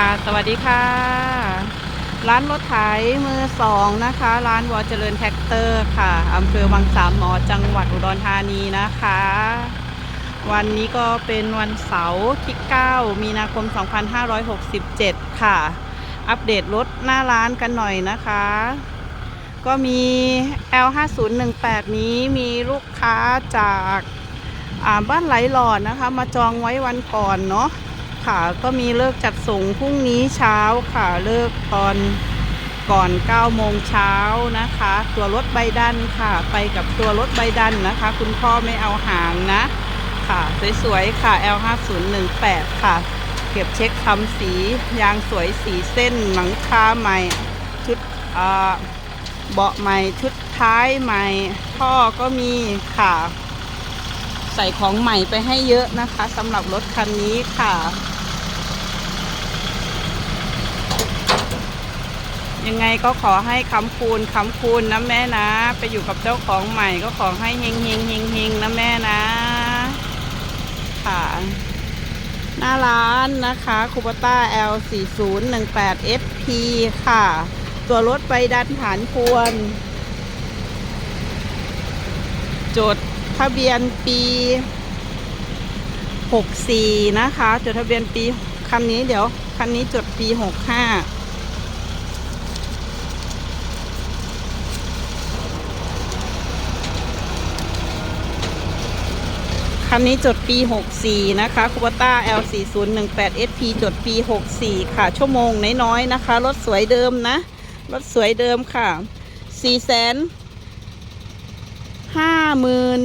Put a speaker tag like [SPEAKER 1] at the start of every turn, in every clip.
[SPEAKER 1] ค่ะ สวัสดีค่ะ ร้านรถไถมือสองนะคะ ร้านวอเจริญแท็กเตอร์ค่ะอำเภอวังสามหมอจังหวัดอุดรธานีนะคะ วันนี้ก็เป็นวันเสาร์ที่ 9 มีนาคม 2567 ค่ะ อัปเดตรถหน้าร้านกันหน่อยนะคะ ก็มี L5018 นี้มีลูกค้าจากาบ้านไหลหลอดนะคะ มาจองไว้วันก่อนเนาะ ค่ะ ก็มีเลิกจัดส่งพรุ่งนี้เช้าค่ะ เลิกตอนก่อน9โมงเช้านะคะ ตัวรถใบดันค่ะ ไปกับตัวรถใบดันนะคะ คุณพ่อไม่เอาหางนะ ค่ะสวยๆค่ะ L5018 ค่ะ เก็บเช็คทำสี ยางสวยสีเส้นหลังคาใหม่ ชุดเบาะใหม่ ชุดท้ายใหม่ท่อก็มีค่ะ ใส่ของใหม่ไปให้เยอะนะคะสำหรับรถคันนี้ค่ะ ยังไงก็ขอให้คำคูณคำคูณนะแม่นะ ไปอยู่กับเจ้าของใหม่ก็ขอให้เฮงเฮงเฮงเฮงนะแม่นะ ค่ะ หน้าร้านนะคะคูปต้า L 4 0 1 8 SP ค่ะ ตัวรถไปดันฐานพวนจดทะเบียนปี 64 นะคะ จดทะเบียนปีคันนี้เดี๋ยว คันนี้จดปี 65 คันนี้จดปี 64 นะคะคูปต้า L4018 SP จดปี 64 ค่ะ ชั่วโมงน้อยๆนะคะ รถสวยเดิมนะ รถสวยเดิมค่ะ4แสนห้าหมื่น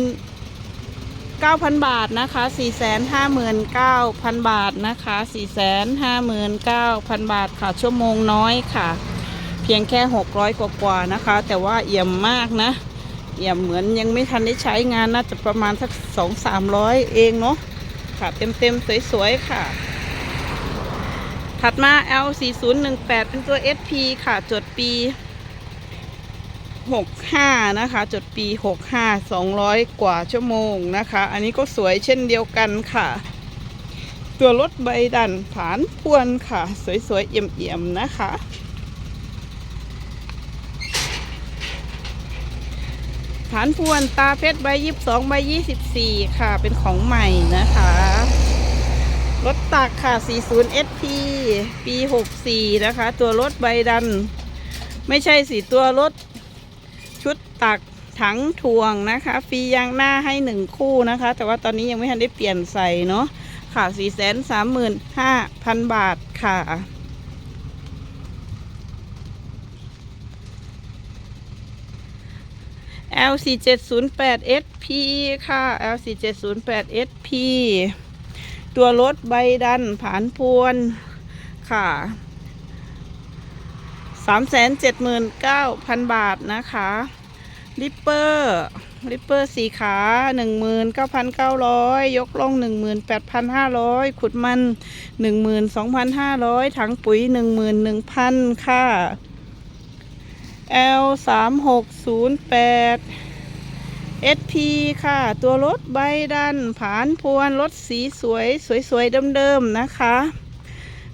[SPEAKER 1] เก้าพันบาทนะคะ 4 5 9 0 0 0 บาทนะคะ 459,000 บาทค่ะ ชั่วโมงน้อยค่ะ เพียงแค่ 600 กว่าๆนะคะ แต่ว่าเอี่ยมมากนะ เอี่ยมเหมือนยังไม่ทันได้ใช้งานน่าจะประมาณสักสองสามร้อยเองเนาะค่ะเต็มๆสวยๆค่ะ ถัดมา L 4 0 1 8 เป็นตัว SP ค่ะ จดปี 65 นะคะ จดปี 65 200 กว่าชั่วโมงนะคะ อันนี้ก็สวยเช่นเดียวกันค่ะ ตัวรถใบดันฐานพวนค่ะ สวยๆ เอี่ยมๆ นะคะ ฐานพวนตาเพชรใบยี่สิบสองใบยี่สิบสี่ค่ะ เป็นของใหม่นะคะ รถตักค่ะ 40 SP ปี 64 นะคะ ตัวรถใบดัน ไม่ใช่สีตัวรถ ชุดตักถังทวงนะคะ ฟรียางหน้าให้หนึ่งคู่นะคะ แต่ว่าตอนนี้ยังไม่ทันได้เปลี่ยนใส่เนาะค่ะ 435,000 บาทค่ะ L 4 7 0 8 SP ค่ะ L 4 7 0 8 SP ตัวรถใบดันผานพวนค่ะสามแสนเจ็ดหมื่นเก้าพันบาทนะคะริปเปอร์ริปเปอร์สีขาหนึ่งหมื่นเก้าพันเก้าร้อยยกลงหนึ่งหมื่นแปดพันห้าร้อยขุดมันหนึ่งหมื่นสองพันห้าร้อยถังปุ๋ยหนึ่งหมื่นหนึ่งพันค่ะ L สามหกศูนย์แปด SP ค่ะ ตัวรถใบดัน ผานพวน รถสีสวย สวย ๆ เดิม ๆ นะคะ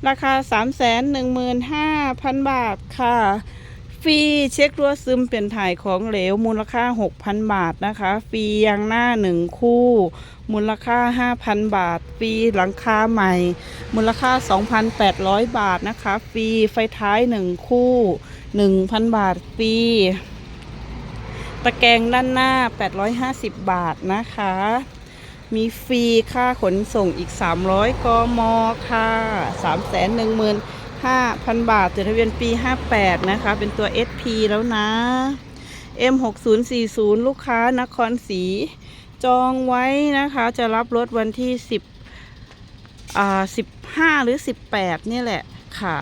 [SPEAKER 1] ราคา 3 1 5 0 0 0 บาทค่ะ ฟรีเช็ครัวซึมเปลี่ยนถ่ายของเหลวมูลค่า 6,000 บาทนะคะฟรียางหน้า 1 คู่ มูลค่า 5,000 บาทฟรีหลังคาใหม่ มูลค่า 2,800 บาทนะคะฟรีไฟท้าย 1 คู่ 1,000 บาทฟรีตะแกรงด้านหน้า 850 บาทนะคะ มีฟรีค่าขนส่งอีก 300 กม ค่ะ 5,000 บาทจดทะเบียนปี 58 นะคะ เป็นตัว SP แล้วนะ M6040 ลูกค้านครศรีจองไว้นะคะ จะรับรถวันที่ 10อ่า15 หรือ 18 นี่แหละค่ะ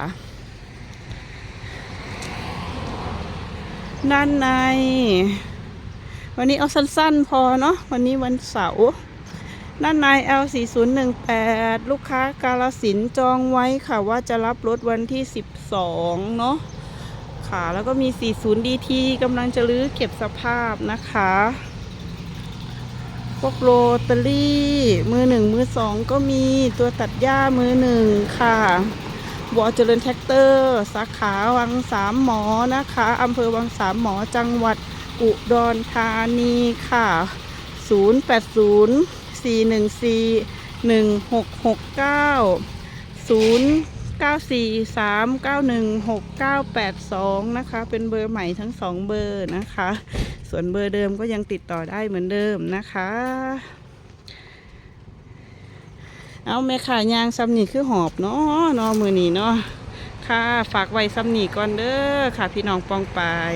[SPEAKER 1] ด้านใน วันนี้เอาสั้นๆ พอเนาะวันนี้วันเสาร์ ด้านใน L 4 0 1 8 ลูกค้ากาลสินจองไว้ค่ะว่าจะรับรถวันที่ 12 เนาะค่ะ แล้วก็มี 40 DT กำลังจะรื้อเก็บสภาพนะคะ พวกโรตารี่ มือหนึ่งมือสองก็มีตัวตัดหญ้ามือหนึ่งค่ะวอเจริญแท็กเตอร์ สาขาวังสามหมอนะคะอำเภอวังสามหมอจังหวัดอุดรธานีค่ะ 080 414 1669 094 391 6982นะคะ เป็นเบอร์ใหม่ทั้งสองเบอร์นะคะ ส่วนเบอร์เดิมก็ยังติดต่อได้เหมือนเดิมนะคะ เอาแม่ขายางซ้ำนี่คือหอบเนาะเนาะมือนีเนาะค่ะ ฝากไว้ซ้ำนี่ก่อนเด้อค่ะ พี่น้องปองไปาย